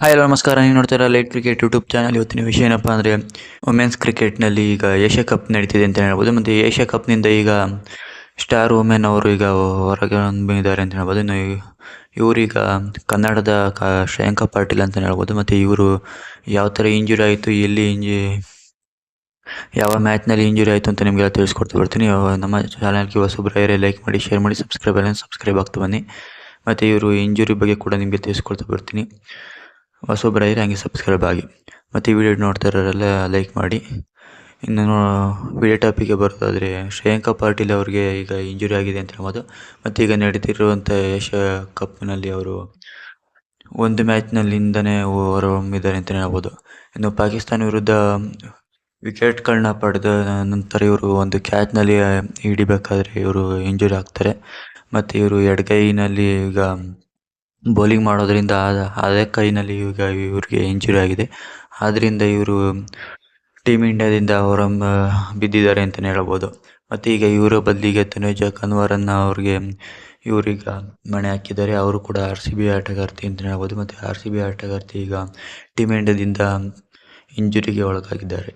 Hi ಎಲ್ಲ ನಮಸ್ಕಾರ, ನೀವು ನೋಡ್ತಾ ಲೈಟ್ ಕ್ರಿಕೆಟ್ ಯೂಟ್ಯೂಬ್ ಚಾನಲ್ ಇವತ್ತಿನ ವಿಷಯ ಏನಪ್ಪ ಅಂದರೆ ವುಮೆನ್ಸ್ ಕ್ರಿಕೆಟ್ನಲ್ಲಿ ಈಗ ಏಷ್ಯಾ ಕಪ್ ನಡೀತಿದೆ ಅಂತ ಹೇಳ್ಬೋದು. ಮತ್ತು ಏಷ್ಯಾ ಕಪ್ನಿಂದ ಈಗ ಸ್ಟಾರ್ ವುಮೆನ್ ಅವರು ಈಗ ಹೊರಗೆ ಬಂದಿದ್ದಾರೆ ಅಂತ ಹೇಳ್ಬೋದು. ಇನ್ನು ಇವರೀಗ ಕನ್ನಡದ ಕ ಶ್ರೇಯಾಂಕ ಪಾಟೀಲ್ ಅಂತ ಹೇಳ್ಬೋದು. ಮತ್ತು ಇವರು ಯಾವ ಥರ ಇಂಜುರಿ ಆಯಿತು, ಎಲ್ಲಿ ಇಂಜಿ ಯಾವ ಮ್ಯಾಚ್ನಲ್ಲಿ ಇಂಜುರಿ ಆಯಿತು ಅಂತ ನಿಮಗೆಲ್ಲ ತಿಳಿಸ್ಕೊಡ್ತಾ ಬರ್ತೀನಿ. ನಮ್ಮ ಚಾನಲ್ಗೆ ಹೊಸಬ್ರಾಯರೇ ಲೈಕ್ ಮಾಡಿ ಶೇರ್ ಮಾಡಿ ಸಬ್ಸ್ಕ್ರೈಬ್ ಆಗಿ ಸಬ್ಸ್ಕ್ರೈಬ್ ಆಗ್ತಾ ಬನ್ನಿ. ಮತ್ತು ಇವರು ಇಂಜುರಿ ಬಗ್ಗೆ ಕೂಡ ನಿಮಗೆ ತಿಳಿಸ್ಕೊಡ್ತಾ ಬರ್ತೀನಿ. ಹೊಸಬ್ರಾಯರೆ ಹಂಗೆ ಸಬ್ಸ್ಕ್ರೈಬ್ ಆಗಿ. ಮತ್ತು ಈ ವಿಡಿಯೋ ನೋಡ್ತಾ ಇರೋರೆಲ್ಲ ಲೈಕ್ ಮಾಡಿ. ಇನ್ನು ವಿಡಿಯೋ ಟಾಪಿಗೆ ಬರೋದಾದರೆ ಶ್ರೇಯಾಂಕಾ ಪಾಟೀಲ್ ಅವ್ರಿಗೆ ಈಗ ಇಂಜುರಿ ಆಗಿದೆ ಅಂತ ಹೇಳ್ಬೋದು. ಮತ್ತು ಈಗ ನಡೀತಿರುವಂಥ ಏಷ್ಯಾ ಕಪ್ನಲ್ಲಿ ಅವರು ಒಂದು ಮ್ಯಾಚ್ನಲ್ಲಿಂದನೇ ಹೊರಹೊಮ್ಮಿದ್ದಾರೆ ಅಂತಲೇ ಹೇಳ್ಬೋದು. ಇನ್ನು ಪಾಕಿಸ್ತಾನ ವಿರುದ್ಧ ವಿಕೆಟ್ಗಳನ್ನ ಪಡೆದ ನಂತರ ಇವರು ಒಂದು ಕ್ಯಾಚ್ನಲ್ಲಿ ಹಿಡಿಬೇಕಾದ್ರೆ ಇವರು ಇಂಜುರಿ ಆಗ್ತಾರೆ. ಮತ್ತು ಇವರು ಎಡಗೈನಲ್ಲಿ ಈಗ ಬೌಲಿಂಗ್ ಮಾಡೋದರಿಂದ ಅದೇ ಕೈನಲ್ಲಿ ಈಗ ಇವ್ರಿಗೆ ಇಂಜುರಿ ಆಗಿದೆ. ಆದ್ದರಿಂದ ಇವರು ಟೀಮ್ ಇಂಡಿಯಾದಿಂದ ಹೊರ ಬಿದ್ದಿದ್ದಾರೆ ಅಂತಲೇ ಹೇಳ್ಬೋದು. ಮತ್ತು ಈಗ ಇವರ ಬದಲಿಗೆ ತನುಜ ಕನ್ವರನ್ನು ಅವ್ರಿಗೆ, ಇವರೀಗ ಮಣೆ ಹಾಕಿದ್ದಾರೆ. ಅವರು ಕೂಡ ಆರ್ ಸಿ ಬಿ ಆಟಗಾರ್ತಿ ಅಂತಲೇ ಹೇಳ್ಬೋದು. ಮತ್ತು ಆರ್ ಸಿ ಬಿ ಆಟಗಾರ್ತಿ ಈಗ ಟೀಮ್ ಇಂಡಿಯಾದಿಂದ ಇಂಜುರಿಗೆ ಒಳಗಾಗಿದ್ದಾರೆ.